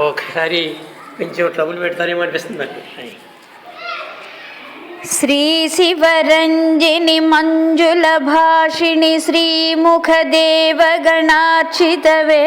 ఒకసారి కొంచెం ట్రబుల్ పెడతారేమో అనిపిస్తుంది నాకు. శ్రీ శివరంజిని మంజుల భాషిణి శ్రీముఖ దేవగణార్చితవే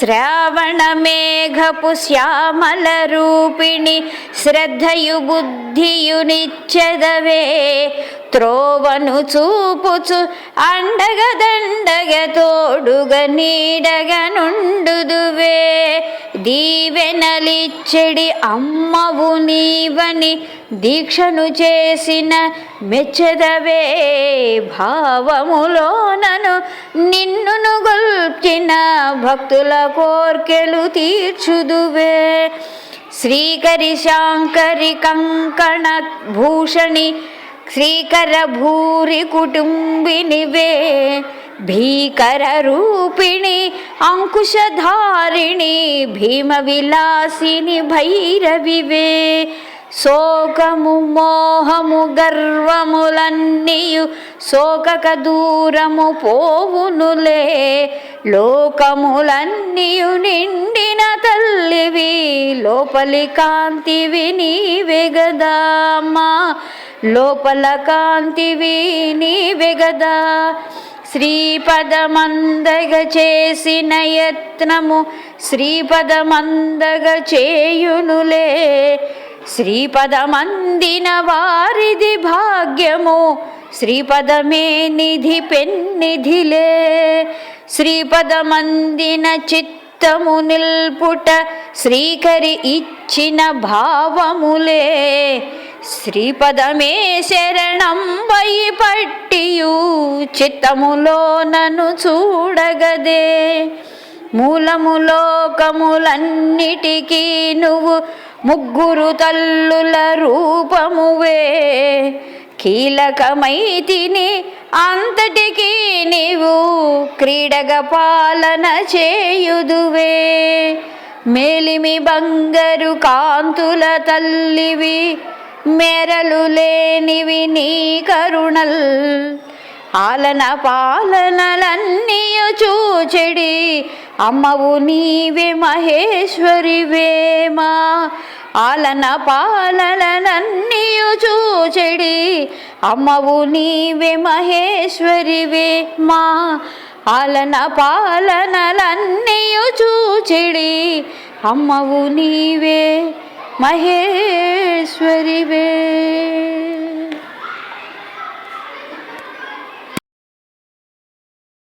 భూషిత శ్రీహర శ్రావణ మేఘపు శ్యామల రూపిణి శ్రద్ధయు బుద్ధియునిచ్చదవే. త్రోవను చూపుచు అండగ తోడుగ నీడగ నుండుదువే. దీవెనలిచ్చడి అమ్మవు నీవని దీక్షను చేసిన మెచ్చదవే. భావములోనను నిన్నును గొల్చిన భక్తుల కోర్కెలు తీర్చుదువే. శ్రీకరి శాంకరి కంకణ భూషణి శ్రీకర భూరి కుటుంబినివే. భీకర రూపిణి అంకుశధారిణి భీమ విలాసిని భైరవివే. శోకము మోహము గర్వములన్నీయు శోకక దూరము పోవునులే. లోకములన్నీయు నిండిన తల్లివి లోపలి కాంతివి నీవే గదామా లోపల కాంతివి నీవే గదా. శ్రీపదమందగ చేసిన యత్నము శ్రీపదమందగ చేయునులే శ్రీపదమందిన వారిది భాగ్యము శ్రీపదమే నిధి పెన్నిధిలే. శ్రీపదమందిన చిత్తము నిల్పుట శ్రీకరి ఇచ్చిన భావములే. శ్రీపదమే శరణం వై పట్టియు చిత్తములో నన్ను చూడగదే. మూలములోకములన్నిటికీ నువ్వు ముగ్గురు తల్లుల రూపమువే. కీలకమైతిని అంతటికీ నీవు క్రీడగ పాలన చేయుదువే. మేలిమి బంగరు కాంతుల తల్లివి మెరలు లేనివి నీ కరుణల్. ఆలన పాలనలన్నీయు చూచెడి. అమ్మవు నీవే మహేశ్వరివేమా ఆలన పాలనలన్నీయు చూచెడి. అమ్మవు నీవే మహేశ్వరివే మా ఆలన పాలనలన్నీయు చూచెడి. అమ్మవు నీవే மகேஸ்வரிவே